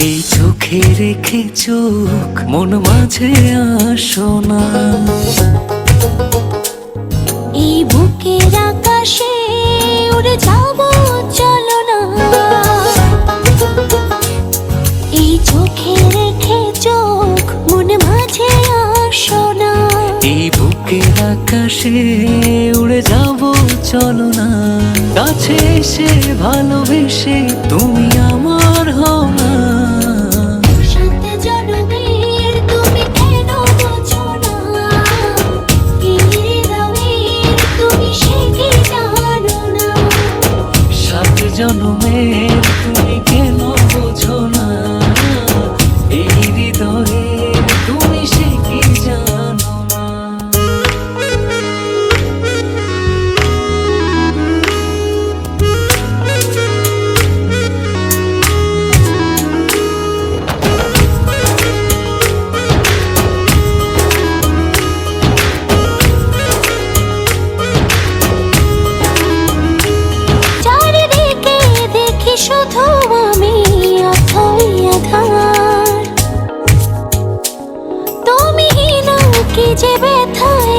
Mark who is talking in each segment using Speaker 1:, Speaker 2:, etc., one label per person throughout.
Speaker 1: চোখে রেখে চোখ মন মাঝে আসো না
Speaker 2: এই বুকের আকাশে উড়ে যাব চলো না। এই চোখে রেখে চোখ মনে মাঝে আসো না
Speaker 1: এই বুকের আকাশে উড়ে যাব চলো না। কাছে এসে ভালোবেসে তুমি আমার হও না।
Speaker 2: কি ব্যথায়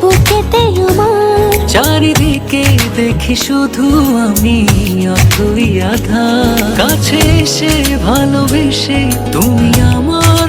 Speaker 2: বুকেতে আমার।
Speaker 1: চারিদিকে দেখি শুধু আমি অতই আধা কাছে এসে ভালোবেসে তুমি আমার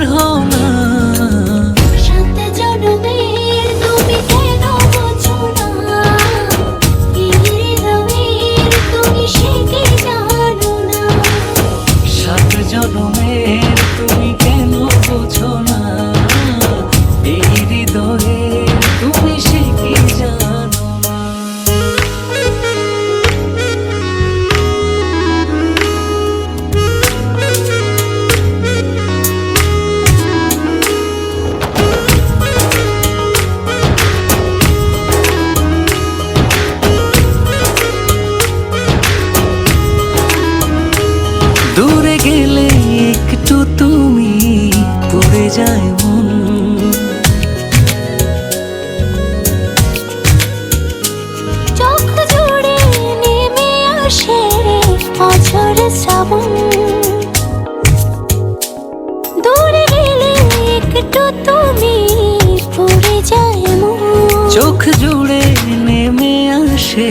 Speaker 2: অঝর শ্রাবণ। দূরে গেলে একটু তুমি পড়ে যায়
Speaker 1: চোখ জুড়ে নেমে আসে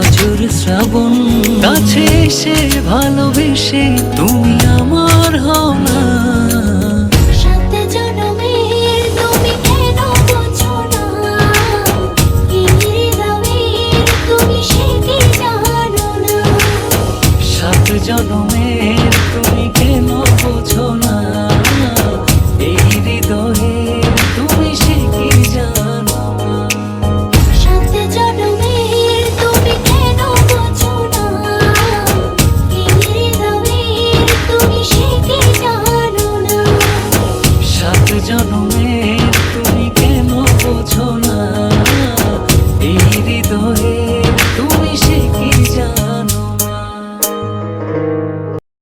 Speaker 1: অজুর শ্রাবণ। কাছে এসে ভালোবেসে তুমি আমার হও না 有多美